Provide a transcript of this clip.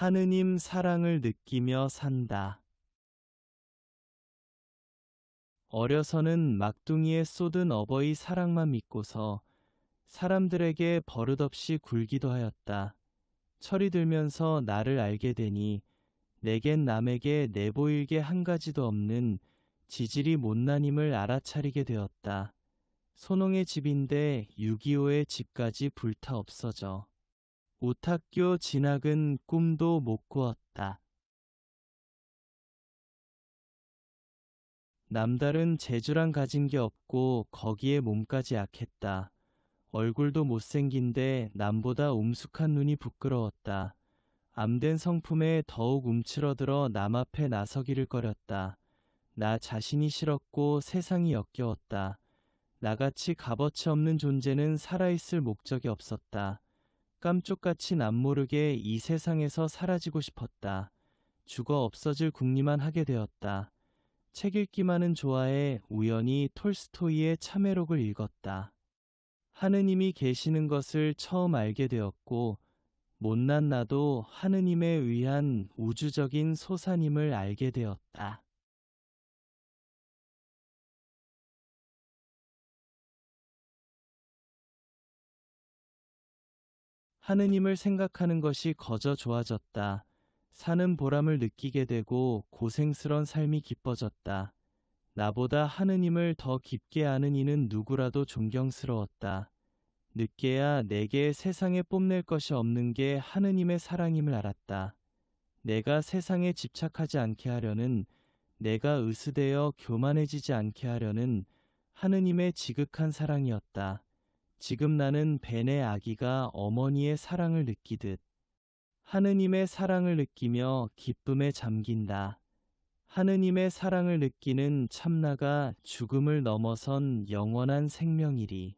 하느님 사랑을 느끼며 산다. 어려서는 막둥이에 쏟은 어버이 사랑만 믿고서 사람들에게 버릇없이 굴기도 하였다. 철이 들면서 나를 알게 되니 내겐 남에게 내보일 게 한 가지도 없는 지질이 못난임을 알아차리게 되었다. 소농의 집인데 6.25의 집까지 불타 없어져. 오탁교 진학은 꿈도 못 꾸었다. 남달은 재주란 가진 게 없고 거기에 몸까지 약했다. 얼굴도 못생긴데 남보다 움숙한 눈이 부끄러웠다. 암된 성품에 더욱 움츠러들어 남 앞에 나서기를 꺼렸다. 나 자신이 싫었고 세상이 역겨웠다. 나같이 값어치 없는 존재는 살아있을 목적이 없었다. 깜쪽같이 남모르게 이 세상에서 사라지고 싶었다. 죽어 없어질 궁리만 하게 되었다. 책 읽기만은 좋아해 우연히 톨스토이의 참회록을 읽었다. 하느님이 계시는 것을 처음 알게 되었고 못난 나도 하느님에 의한 우주적인 소산임을 알게 되었다. 하느님을 생각하는 것이 거저 좋아졌다. 사는 보람을 느끼게 되고 고생스런 삶이 기뻐졌다. 나보다 하느님을 더 깊게 아는 이는 누구라도 존경스러웠다. 늦게야 내게 세상에 뽐낼 것이 없는 게 하느님의 사랑임을 알았다. 내가 세상에 집착하지 않게 하려는 내가 으스대어 교만해지지 않게 하려는 하느님의 지극한 사랑이었다. 지금 나는 벤의 아기가 어머니의 사랑을 느끼듯 하느님의 사랑을 느끼며 기쁨에 잠긴다. 하느님의 사랑을 느끼는 참나가 죽음을 넘어선 영원한 생명이리.